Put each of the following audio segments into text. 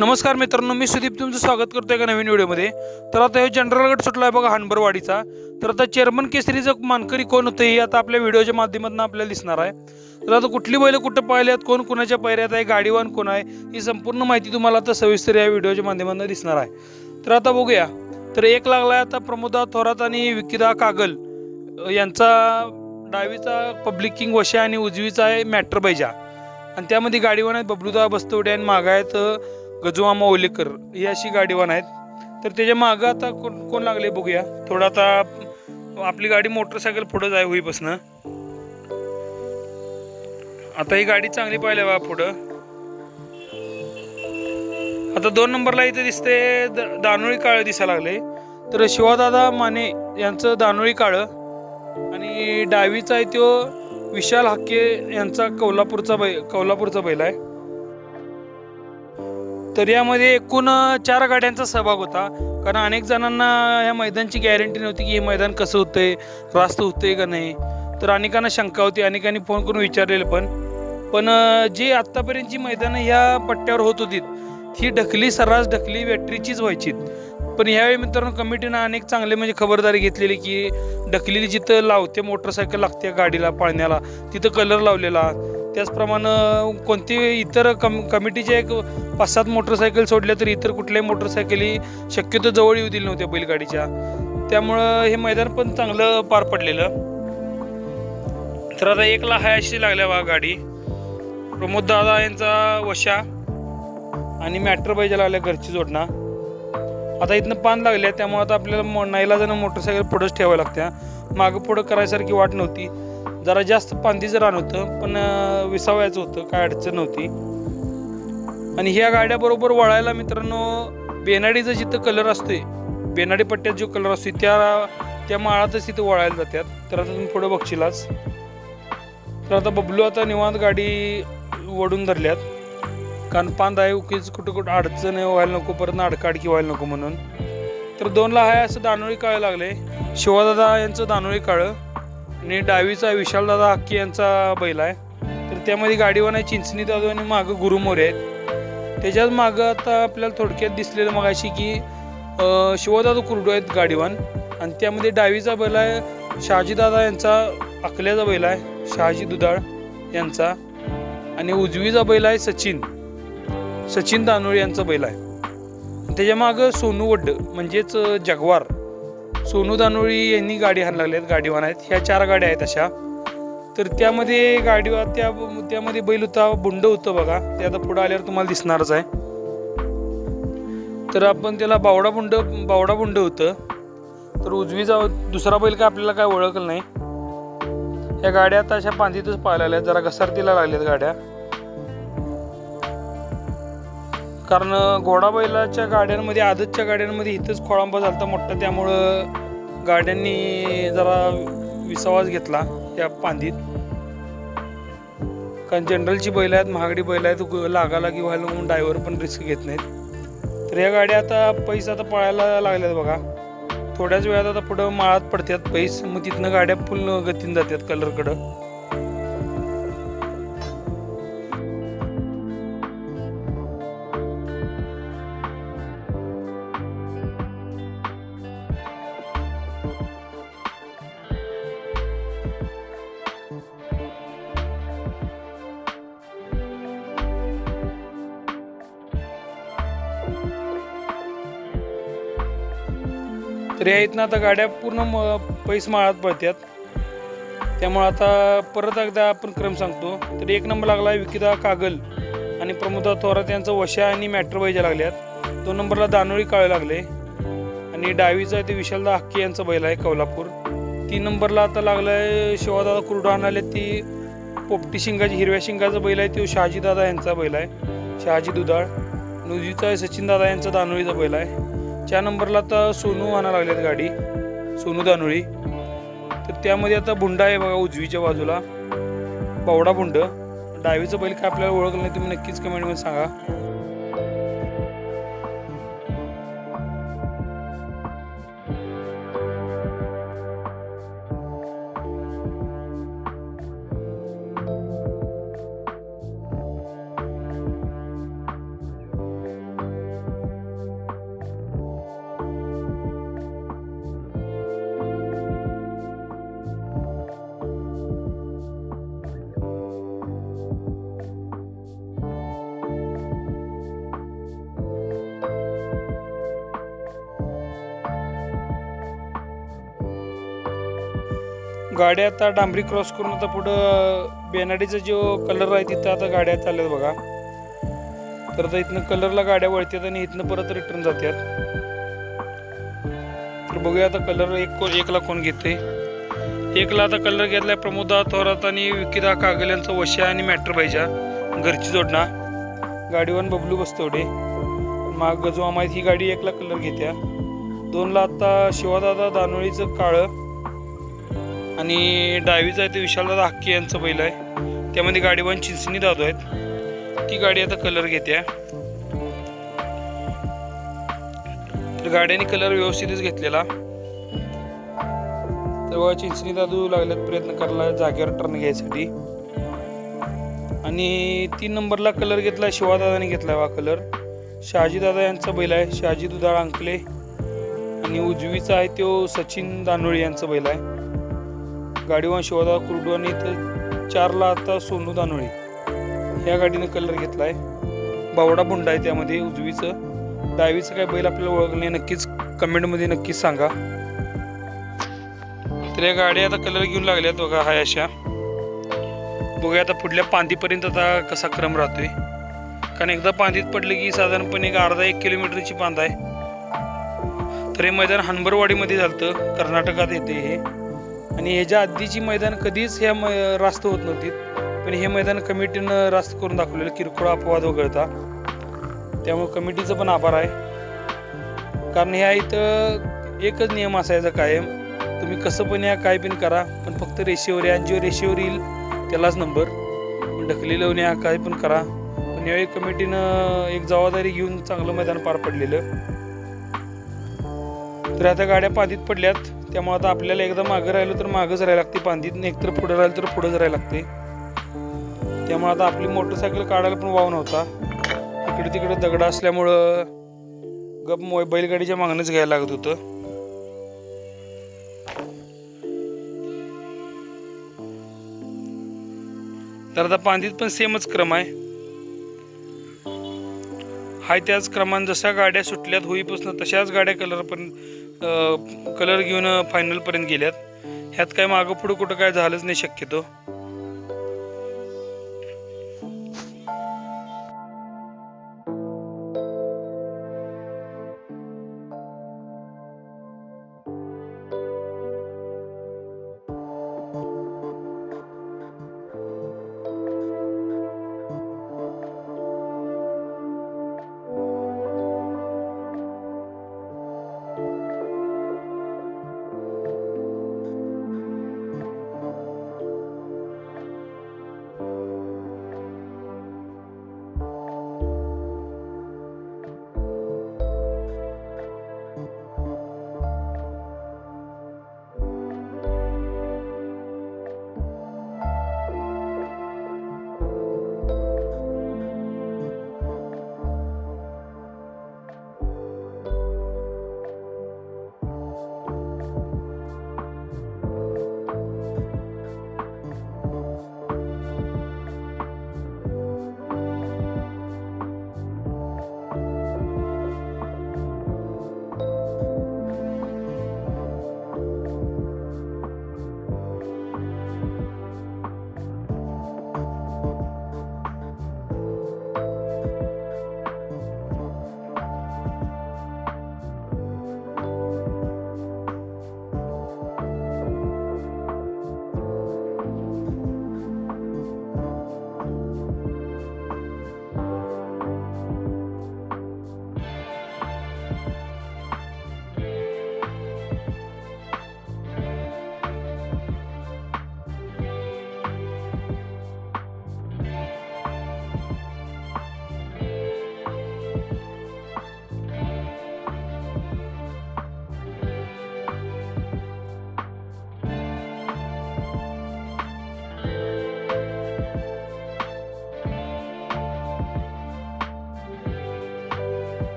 नमस्कार मित्रांनो मी सुदीप तुमचं स्वागत करतो एका नवीन व्हिडिओमध्ये. तर आता हे जनरल गट सुटला आहे बघा हानबरवाडीचा. तर आता चेअरमन केसरीचं मानकरी कोण होतं हे आता आपल्या व्हिडिओच्या माध्यमातून आपल्याला दिसणार आहे. तर आता कुठली बैलं कुठं पाहिल्यात कोण कुणाच्या पायऱ्यात आहे गाडीवान कोण आहे ही संपूर्ण माहिती तुम्हाला आता सविस्तर या व्हिडिओच्या माध्यमातून दिसणार आहे. तर आता बघूया. तर एक लागला आहे आता प्रमोदा थोरात आणि विकिदा कागल. यांचा डावीचा पब्लिक किंग वशा आणि उजवीचा आहे मॅटर बैजा. आणि त्यामध्ये गाडीवान आहेत बबलूदा बस्तवडे आणि मागा आहेत अ, ही अशी गाडीवान आहेत तर त्याच्या मागं आता कोण कोण लागले बघूया. थोडं आता आपली गाडी मोटरसायकल पुढं जाय होईपासनं आता ही गाडी चांगली पाहिल्या बा पुढं. आता दोन नंबरला इथे दिसते द- दानोळी काळं दिसायला लागले तर शिवादादा माने यांचं दानोळी काळं आणि डावीचा आहे तो विशाल हक्के यांचा कोल्हापूरचा बै कोल्हापूरचा बैल आहे. तर यामध्ये एकूण चार गाड्यांचा सहभाग होता. कारण अनेक जणांना या मैदानची गॅरंटी नव्हती की हे मैदान कसं होतंय रास्त होतंय का नाही. तर अनेकांना शंका होती अनेकांनी फोन करून विचारलेलं पण. पण अं, जी आत्तापर्यंतची मैदानं ह्या पट्ट्यावर होत होती ही ढकली सर्रास ढकली बॅटरीचीच व्हायची पण ह्यावेळी मित्रांनो कमिटीनं अनेक चांगले म्हणजे खबरदारी घेतलेली की ढकलेली जिथं लावते मोटरसायकल लागते गाडीला पाळण्याला तिथं कलर लावलेला. त्याचप्रमाणे कोणती इतर कम कमिटीचे एक पाच सात मोटरसायकल सोडल्या तर इतर कुठल्याही मोटरसायकली शक्यतो जवळ येऊ दिली नव्हत्या बैलगाडीच्या. त्यामुळं हे मैदान पण चांगलं पार पडलेलं. तर आता एकला हायशी लागल्या बा गाडी. प्रमोद दादा यांचा वशा आणि मॅटर पाहिजे लागल्या घरची जोडणा. आता इथनं पान लागल्या त्यामुळे आता आपल्याला नाईला जाणं मोटरसायकल पुढंच ठेवावं लागत्या. मागं पुढं करायसारखी वाट नव्हती. जरा जास्त पांदीचं रान होतं पण विसावायचं विसावयाचं होतं काय अडचण नव्हती. आणि ह्या गाड्याबरोबर वळायला मित्रांनो बेनाडीचा जिथं कलर असतोय बेनाडी पट्ट्यात जो कलर असतो त्या त्या माळातच तिथं वळायला जातात तर आता तुम्ही पुढं बघशीलाच. तर आता बबलू आता निवांत गाडी वडून धरल्यात. कारण पांद आहे उकीच कुठं कुठं अडचण व्हायला नको परत अडकाडकी व्हायला नको म्हणून. तर दोनला आहे असं दानोळी काळं लागले शिवादादा यांचं दानोळी काळं. आणि डावीचा विशालदादा हक्की यांचा बैल आहे. तर त्यामध्ये गाडीवान आहे चिंचणी दादू आणि मागं गुरुमोरे आहेत. त्याच्याच मागं आता आपल्याला थोडक्यात दिसलेलं मग अशी की शिवदादू शिवदादा कुरडू आहेत गाडीवान. आणि त्यामध्ये डावीचा बैल आहे शहाजीदादा यांचा अकल्याचा बैल आहे शहाजी दुधाळ यांचा. आणि उजवीचा बैल आहे सचिन सचिन दानोळे यांचा बैल आहे. त्याच्या मागं सोनू वड्ड म्हणजेच जगवार. सोनू दानोळी यांनी गाडी हाण लागल्यात गाडीवान आहेत. ह्या चार गाड्या आहेत अशा. तर त्यामध्ये गाडी त्या त्यामध्ये बैल होता बुंड होतं बघा. ते आता पुढं आल्यावर तुम्हाला दिसणारच आहे. तर आपण त्याला बावडा बुंड बावडा बुंड होतं. तर उजवीचा दुसरा बैल काय आपल्याला काय ओळखलं नाही. या गाड्या आता अशा पांदीतच पाहायला आहेत जरा घसारतीला लागल्यात गाड्या. कारण घोडा बैलाच्या गाड्यांमध्ये आदतच्या गाड्यांमध्ये इथंच खोळंबा झालता मोठा. त्यामुळं गाड्यांनी जरा विसावास घेतला या पांदीत कारण जनरलची बैल आहेत महागडी बैल आहेत ग- लागालागी व्हायला म्हणून ड्रायव्हर पण रिस्क घेत नाहीत. तर या गाड्या आता पैसे आता पळायला लागल्यात बघा. थोड्याच वेळात आता पुढं माळात पडतात पैस. मग तिथनं गाड्या फुल गतीन जातात कलरकडं रियायतनं इथनं आता गाड्या पूर्ण म पैस माळात पळतात त्यामुळं आता परत एकदा आपण क्रम सांगतो. तर एक नंबर लागला आहे विकिता कागल आणि प्रमोदा थोरात यांचं वशा आणि मॅट्र बैजा लागल्यात. दोन नंबरला दानोळी काळे लागले. आणि डावीचा आहे ते विशालदा हक्के यांचं बैल आहे कोल्हापूर तीन नंबरला आता लागला आहे शिवादादा कुरडा आले ती पोपटी शिंगाची हिरव्या शिंगाचा बैल आहे तो शहाजीदादा यांचा बैल आहे शहाजी दुधाळ. नुजीचा आहे सचिनदादा यांचा दानोळीचा बैल आहे. चार नंबरला आता सोनू आणा लागल्यात गाडी. सोनू दानोळी. तर त्यामध्ये आता बुंडा आहे बघा उजवीच्या बाजूला. बावडा बुंड. डावीचं बैल काय आपल्याला ओळखलं नाही तुम्ही नक्कीच कमेंटमध्ये सांगा. गाड्या आता डांबरी क्रॉस करून आता पुढं बेनाडीचा जो कलर आहे तिथं आता गाड्या चालल्यात बघा. तर आता इथनं कलरला गाड्या वळतात आणि इथनं परत रिटर्न जातात तर बघूया आता कलर एक को एकला कोण घेते एकला आता कलर घेतलाय प्रमोदा थोरात आणि विकिदा कागल यांचा वशा आणि मॅटर पाहिजे. घरची जोडणा. गाडीवर बबलू बसतोडे माग गजवा माहीत ही गाडी एकला कलर घेत्या. दोनला आता शिवादादा दानोळीचं काळं. आणि डावीचं आहे ते विशालदा हक्की यांचं बैल आहे. त्यामध्ये गाडीवान चिंचणी दादू आहेत. ती गाडी आता कलर घेते. तर गाड्याने कलर व्यवस्थितच घेतलेला. तेव्हा चिंचणी दादू लागल्यात प्रयत्न करायला जागेवर टर्न घ्यायसाठी. आणि तीन नंबरला कलर घेतला शिवादादाने घेतला हा कलर शहाजी दादा यांचा बैल आहे. शहाजी दुधाळ अंकले. आणि उजवीचा आहे तो सचिन दानोळी यांचा बैल आहे. गाडीवान शिवादा कुरडू आणि चारला आता सोनू दानोळी. ह्या गाडीने कलर घेतलाय. बावडा बुंडा आहे त्यामध्ये उजवीचं. डावीचं काय बैल आपल्याला ओळखलं नक्कीच कमेंटमध्ये नक्कीच सांगा. तर या गाड्या आता कलर घेऊन लागल्यात बघा हाय अशा. बघूया आता पुढल्या पांदीपर्यंत आता कसा क्रम राहतोय. कारण एकदा पांदीत पडले की साधारणपणे एक अर्धा एक किलोमीटरची पांधा आहे. तर हे मैदान हनबरवाडीमध्ये झालं कर्नाटकात येते हे. आणि ह्याच्या आधीची मैदान कधीच ह्या म रास्त होत नव्हती. पण हे मैदान कमिटीनं रास्त करून दाखवलेलं किरकोळ अपवाद वगळता. त्यामुळे कमिटीचं पण आभार आहे. कारण ह्या इथं एकच नियम असायचा कायम. तुम्ही कसं पण या काय पण करा पण फक्त रेषेवर या. जे रेषेवर येईल त्यालाच नंबर. पण ढकली लावून या काय पण करा. पण यावेळी कमिटीनं एक जबाबदारी घेऊन चांगलं मैदान पार पडलेलं. तर आता गाड्या पांधीत पडल्यात. त्यामुळे आता आपल्याला एकदा मागं राहिलो तर मागंच राहायला लागते. पांदीत एकतर पुढे राहिलं तर पुढं राहायला लागते. त्यामुळे आता आपली मोटरसायकल काढायला पण वाव नव्हता. इकडे तिकडे दगड असल्यामुळं गप मो- बैलगाडीच्या मागणंच घ्यायला लागत होतं. तर आता पांदीत पण सेमच क्रम आहे. हाय त्याच क्रमान जशा गाड्या सुटल्यात होईपासून तशाच गाड्या कलर पण कलर घेऊन फायनलपर्यंत गेल्यात. ह्यात काय मागं पुढं कुठं काय झालंच नाही शक्यतो.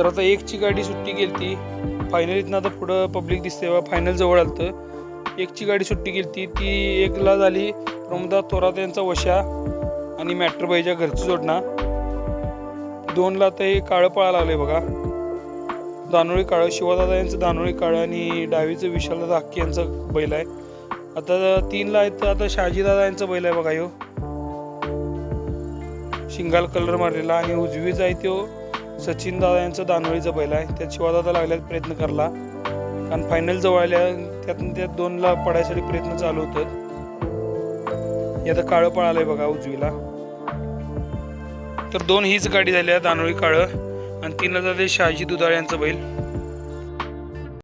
तर आता एकची गाडी सुट्टी गेली ती फायनलीतनं आता पुढं पब्लिक दिसते बा फायनल जवळ आलं तर एकची गाडी सुट्टी गेली ती ती एकला झाली. प्रमोदा थोरात यांचा वशा आणि मॅट्रोबाईच्या घरची जोडणा. दोनला तर हे काळं पळायला लागलंय बघा. दानोळी काळं. शिवदादा यांचं दानोळी काळं आणि डावीचं विशालदादा हक्की यांचं बैल आहे. आता तीनला आहे तर आता शहाजीदादा यांचं बैल आहे बघा यो शिंगाल कलर मारलेला आणि उजवीचा आहे तो. सचिन दादा यांचं दानवळीचं बैल आहे. त्यात शिवादादा लागल्यात प्रयत्न करला कारण फायनल जवळ आल्या त्यातून त्या दोनला पडायसाठी प्रयत्न चालू होतात हे आता काळं पळालंय बघा उजवीला. तर दोन हीच गाडी झाल्या दानवळी दानोळी काळं. आणि तीनला जाते शहाजी दुधाळ यांचं बैल.